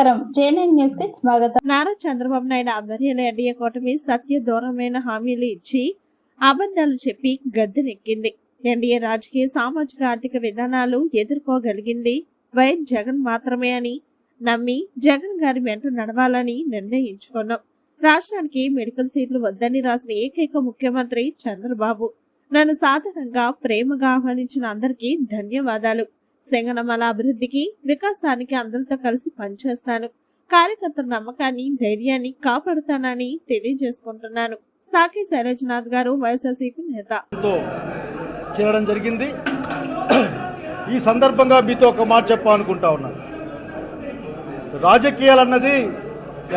Nine న్యూస్కి స్వాగతం. నారా చంద్రబాబు నాయుడు ఆధ్వర్యంలో ఎన్డీఏ కూటమి సత్య దూరమైన హామీలు ఇచ్చి అబద్ధాలు చెప్పి గద్దెనెక్కింది. ఎన్డీఏ రాజకీయ సామాజిక ఆర్థిక విధానాలు ఎదుర్కోగలిగింది వైఎస్ జగన్ మాత్రమే అని నమ్మి జగన్ గారి వెంట నడవాలని నిర్ణయించుకున్నాం. రాష్ట్రానికి మెడికల్ సీట్లు వద్దని రాసిన ఏకైక ముఖ్యమంత్రి చంద్రబాబు నన్ను సాధారణంగా ప్రేమగా ఆహ్వానించిన అందరికీ ధన్యవాదాలు. సెంగనమల అభివృద్ధికి వికాసానికి అందరితో కలిసి పనిచేస్తాను. కార్యకర్తల నమ్మకాన్ని ధైర్యాన్ని కాపాడుతానని తెలియజేసుకుంటున్నాను. సాకి శైలజనాథ్ గారు వైఎస్ఆర్సీపీ నేత. చేరడం జరిగింది. ఈ సందర్భంగా మీతో ఒక మాట చెప్పాలనుకుంటా ఉన్నా. రాజకీయాలు అన్నది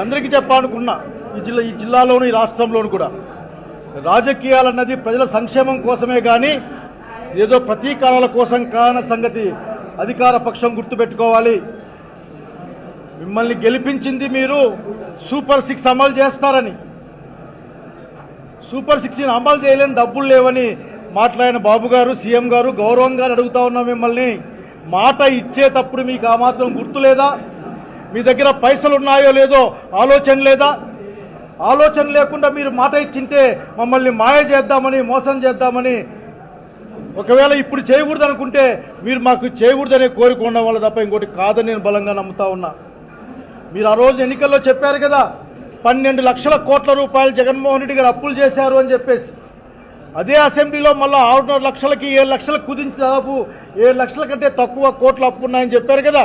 అందరికీ చెప్పాలనుకున్నా. ఈ జిల్లా ఈ జిల్లాలోను ఈ రాష్ట్రంలోను కూడా. రాజకీయాలు అన్నది ప్రజల సంక్షేమం కోసమే కానీ ఏదో ప్రతీకారాల కోసం కాన సంగతి అధికార పక్షం గుర్తుపెట్టుకోవాలి. మిమ్మల్ని గెలిపించింది మీరు సూపర్ సిక్స్ అమలు చేస్తారని. సూపర్ సిక్స్ అమలు చేయలేని డబ్బులు లేవని మాట్లాడిన బాబు గారు సీఎం గారు గౌరవంగా అడుగుతా ఉన్నాం మిమ్మల్ని. మాట ఇచ్చేటప్పుడు మీకు ఆ మాత్రం గుర్తు లేదా మీ దగ్గర పైసలు ఉన్నాయో లేదో ఆలోచన లేదా? ఆలోచన లేకుండా మీరు మాట ఇచ్చింటే మమ్మల్ని మాయ చేద్దామని మోసం చేద్దామని ఒకవేళ ఇప్పుడు చేయకూడదు అనుకుంటే మీరు మాకు చేయకూడదనే కోరిక ఉన్న వాళ్ళు తప్ప ఇంకోటి కాదని నేను బలంగా నమ్ముతా ఉన్నా. మీరు ఆ రోజు ఎన్నికల్లో చెప్పారు కదా పన్నెండు లక్షల కోట్ల రూపాయలు జగన్మోహన్ రెడ్డి గారు అప్పులు చేశారు అని చెప్పేసి. అదే అసెంబ్లీలో మళ్ళీ ఆరున్నర లక్షలకి ఏడు లక్షలకు కుదించి దాదాపు ఏడు లక్షల కంటే తక్కువ కోట్లు అప్పు ఉన్నాయని చెప్పారు కదా.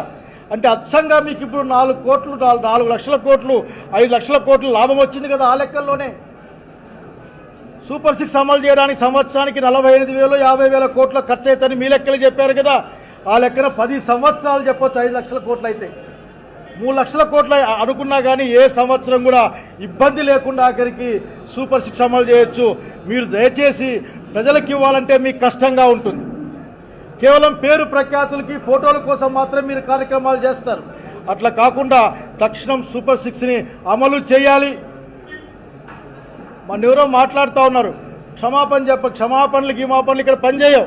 అంటే అచ్చంగా మీకు ఇప్పుడు నాలుగు కోట్లు నాలుగు నాలుగు లక్షల కోట్లు ఐదు లక్షల కోట్లు లాభం వచ్చింది కదా ఆ లెక్కల్లోనే. సూపర్ సిక్స్ అమలు చేయడానికి సంవత్సరానికి నలభై ఎనిమిది వేలు యాభై వేల కోట్ల ఖర్చు అవుతుందని మీ లెక్కలు చెప్పారు కదా. ఆ లెక్కన పది సంవత్సరాలు చెప్పొచ్చు ఐదు లక్షల కోట్లు అయితే మూడు లక్షల కోట్ల అనుకున్నా కానీ ఏ సంవత్సరం కూడా ఇబ్బంది లేకుండా ఆఖరికి సూపర్ సిక్స్ అమలు చేయొచ్చు. మీరు దయచేసి ప్రజలకు ఇవ్వాలంటే మీకు కష్టంగా ఉంటుంది. కేవలం పేరు ప్రఖ్యాతులకి ఫోటోల కోసం మాత్రం మీరు కార్యక్రమాలు చేస్తారు. అట్లా కాకుండా తక్షణం సూపర్ సిక్స్ని అమలు చేయాలి. ఎవరో మాట్లాడుతూ ఉన్నారు. క్షమాపణ చెప్ప క్షమాపణలు గిమాపణలు ఇక్కడ పనిచేయవు.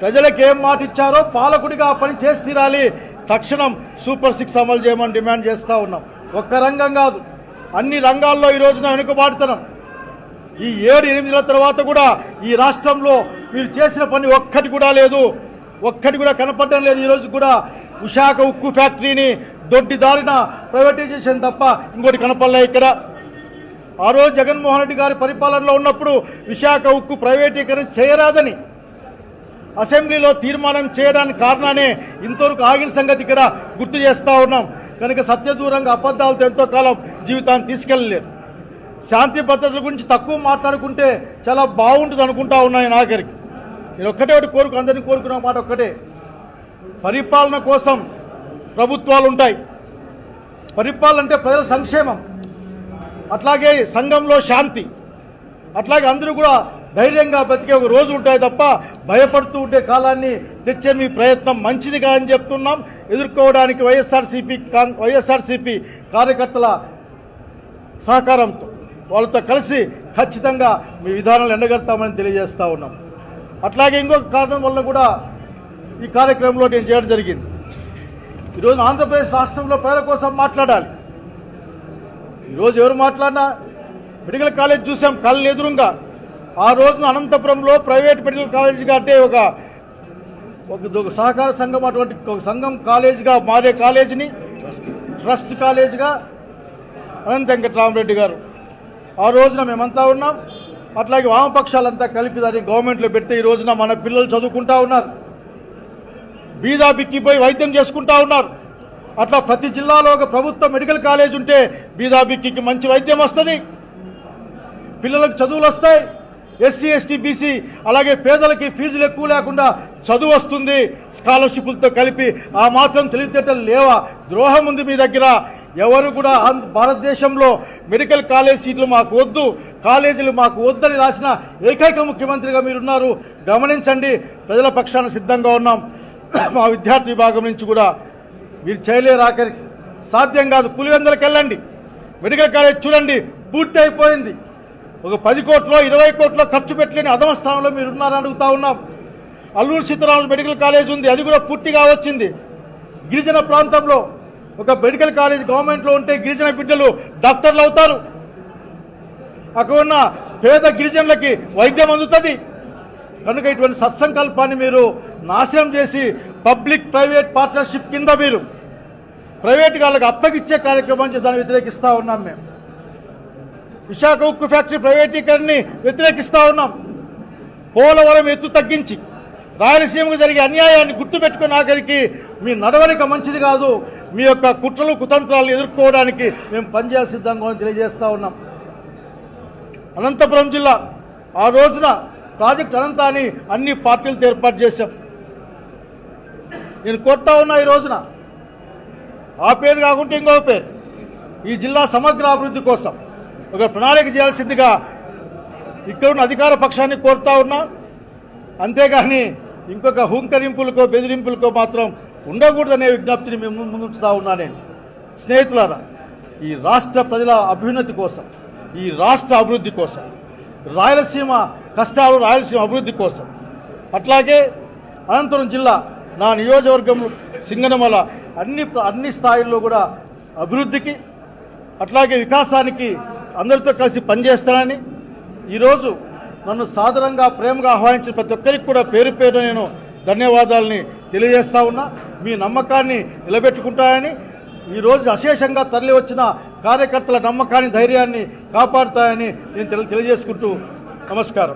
ప్రజలకు ఏం మాట ఇచ్చారో పాలకుడిగా ఆ పని చేసి తీరాలి. తక్షణం సూపర్ సిక్స్ అమలు చేయమని డిమాండ్ చేస్తూ ఉన్నాం. ఒక్క రంగం కాదు అన్ని రంగాల్లో ఈ రోజున వెనుకబాటుతున్నాం ఈ ఏడు ఎనిమిదిల తర్వాత కూడా ఈ రాష్ట్రంలో మీరు చేసిన పని ఒక్కటి కూడా లేదు. ఒక్కటి కూడా కనపడడం లేదు. ఈరోజు కూడా విశాఖ ఉక్కు ఫ్యాక్టరీని దొడ్డి దారిన ప్రైవేటైజేషన్ తప్ప ఇంకోటి కనపడలే ఇక్కడ. ఆ రోజు జగన్మోహన్ రెడ్డి గారి పరిపాలనలో ఉన్నప్పుడు విశాఖ ఉక్కు ప్రైవేటీకరణ చేయరాదని అసెంబ్లీలో తీర్మానం చేయడానికి కారణానే ఇంతవరకు ఆగిన సంగతి ఇక్కడ గుర్తు చేస్తూ ఉన్నాం. కనుక సత్యదూరంగా అబద్ధాలతో ఎంతో కాలం జీవితాన్ని తీసుకెళ్ళలేరు. శాంతి భద్రతల గురించి తక్కువ మాట్లాడుకుంటే చాలా బాగుంటుంది అనుకుంటా ఉన్నాయి నాగరికి నేను ఒక్కటే ఒకటి కోరుకు అందరినీ కోరుకున్న మాట ఒక్కటే. పరిపాలన కోసం ప్రభుత్వాలు ఉంటాయి. పరిపాలన అంటే ప్రజల సంక్షేమం. అట్లాగే సంఘంలో శాంతి. అట్లాగే అందరూ కూడా ధైర్యంగా బతికే ఒక రోజు ఉంటాయి తప్ప భయపడుతూ ఉండే కాలాన్ని తెచ్చే మీ ప్రయత్నం మంచిదిగా అని చెప్తున్నాం. ఎదుర్కోవడానికి వైఎస్ఆర్సీపీ వైఎస్ఆర్సీపీ కార్యకర్తల సహకారంతో వాళ్ళతో కలిసి ఖచ్చితంగా మీ విధానాలు ఎండగడతామని తెలియజేస్తూ ఉన్నాం. అట్లాగే ఇంకొక కారణం వల్ల కూడా ఈ కార్యక్రమంలో నేను చేయడం జరిగింది. ఈరోజు ఆంధ్రప్రదేశ్ రాష్ట్రంలో పేద కోసం మాట్లాడాలి. ఈరోజు ఎవరు మాట్లాడినా మెడికల్ కాలేజ్ చూసాం కళ్ళు ఎదురుగా. ఆ రోజున అనంతపురంలో ప్రైవేట్ మెడికల్ కాలేజీగా అంటే ఒక ఒక ఒక సహకార సంఘం అటువంటి ఒక సంఘం కాలేజీగా మారే కాలేజీని ట్రస్ట్ కాలేజీగా అనంత వెంకటరామరెడ్డి గారు. ఆ రోజున మేమంతా ఉన్నాం. అట్లాగే వామపక్షాలంతా కలిపి దాన్ని గవర్నమెంట్లో పెడితే ఈ రోజున మన పిల్లలు చదువుకుంటా ఉన్నారు. బీదా బిక్కిపోయి వైద్యం చేసుకుంటా ఉన్నారు. అట్లా ప్రతి జిల్లాలో ఒక ప్రభుత్వ మెడికల్ కాలేజ్ ఉంటే బీదాబిక్కి మంచి వైద్యం వస్తుంది. పిల్లలకు చదువులు వస్తాయి. ఎస్సీ ఎస్టీ బీసీ అలాగే పేదలకి ఫీజులు ఎక్కువ లేకుండా చదువు వస్తుంది. స్కాలర్షిప్లతో కలిపి ఆ మాత్రం తెలివితేటలు లేవా? ద్రోహం ఉంది మీ దగ్గర. ఎవరు కూడా భారతదేశంలో మెడికల్ కాలేజ్ సీట్లు మాకు వద్దు. కాలేజీలు మాకు వద్దని రాసిన ఏకైక ముఖ్యమంత్రిగా మీరున్నారు. గమనించండి ప్రజల పక్షాన సిద్ధంగా ఉన్నాం. మా విద్యార్థి విభాగం నుంచి కూడా మీరు చేయలేరు ఆఖరికి. సాధ్యం కాదు. పులివెందులకు వెళ్ళండి. మెడికల్ కాలేజ్ చూడండి. పూర్తి అయిపోయింది. ఒక పది కోట్లో ఇరవై కోట్లో ఖర్చు పెట్టలేని అధమ స్థానంలో మీరు ఉన్నారని అడుగుతా ఉన్నాం. అల్లూరు సీతారామరాజు మెడికల్ కాలేజ్ ఉంది. అది కూడా పూర్తిగా వచ్చింది. గిరిజన ప్రాంతంలో ఒక మెడికల్ కాలేజ్ గవర్నమెంట్లో ఉంటే గిరిజన బిడ్డలు డాక్టర్లు అవుతారు. అక్కడ ఉన్న పేద గిరిజనులకి వైద్యం అందుతుంది. కనుక ఇటువంటి సత్సంకల్పాన్ని మీరు నాశనం చేసి పబ్లిక్ ప్రైవేట్ పార్ట్నర్షిప్ కింద మీరు ప్రైవేట్ వాళ్ళకి అప్పగిచ్చే కార్యక్రమం చేసి దాన్ని వ్యతిరేకిస్తూ ఉన్నాం మేము. విశాఖ ఉక్కు ఫ్యాక్టరీ ప్రైవేటీకరణని వ్యతిరేకిస్తూ ఉన్నాం. పోలవరం ఎత్తు తగ్గించి రాయలసీమకు జరిగే అన్యాయాన్ని గుర్తుపెట్టుకుని ఆఖరికి మీ నడవడిక మంచిది కాదు మీ యొక్క కుట్రలు కుతంత్రాలను ఎదుర్కోవడానికి మేము పనిచేయాలి సిద్ధంగా తెలియజేస్తూ ఉన్నాం. అనంతపురం జిల్లా ఆ రోజున ప్రాజెక్ట్ అనంతాన్ని అన్ని పార్టీలతో ఏర్పాటు చేశాం. నేను కొట్టా ఉన్నా ఈ రోజున ఆ పేరు కాకుంటే ఇంకో పేరు. ఈ జిల్లా సమగ్ర అభివృద్ధి కోసం ఒక ప్రణాళిక చేయాల్సిందిగా ఇక్కడ ఉన్న అధికార పక్షాన్ని కోరుతా ఉన్నా. అంతేగాని ఇంకొక హుంకరింపులకో బెదిరింపులకో మాత్రం ఉండకూడదనే విజ్ఞప్తిని మేము ముందుంచుతా ఉన్నా నేను. స్నేహితులారా ఈ రాష్ట్ర ప్రజల అభ్యున్నతి కోసం ఈ రాష్ట్ర అభివృద్ధి కోసం రాయలసీమ కష్టాలు రాయలసీమ అభివృద్ధి కోసం అట్లాగే అనంతరం జిల్లా నా నియోజకవర్గం సింగనమల అన్ని ప్ర- అన్ని స్థాయిల్లో కూడా అభివృద్ధికి అట్లాగే వికాసానికి అందరితో కలిసి పనిచేస్తానని ఈరోజు నన్ను సాదరంగా ప్రేమగా ఆహ్వానించిన ప్రతి ఒక్కరికి కూడా పేరు పేరు నేను ధన్యవాదాలని తెలియజేస్తా ఉన్నా. మీ నమ్మకాన్ని నిలబెట్టుకుంటాయని ఈరోజు అశేషంగా తరలి వచ్చిన కార్యకర్తల నమ్మకాన్ని ధైర్యాన్ని కాపాడుతాయని నేను తెలి- తెలియజేసుకుంటూ నమస్కారం.